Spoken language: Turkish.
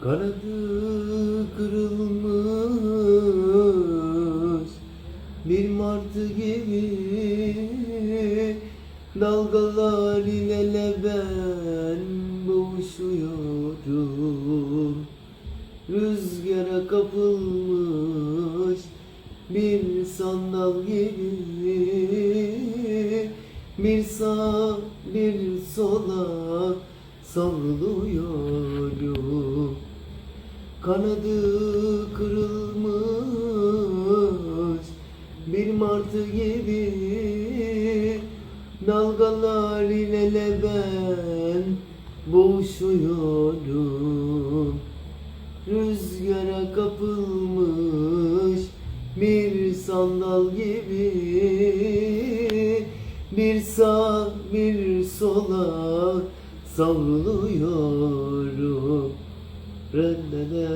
Kanadı kırılmış bir martı gibi Dalgalar ile ben boğuşuyorum Rüzgara kapılmış bir sandal gibi Bir sağa bir sola savruluyorum. Kanadı kırılmış bir martı gibi. Dalgalar ile ben boğuşuyorum Rüzgara kapılmış bir sandal gibi. Bir sağ bir sola savruluyorum. Rendene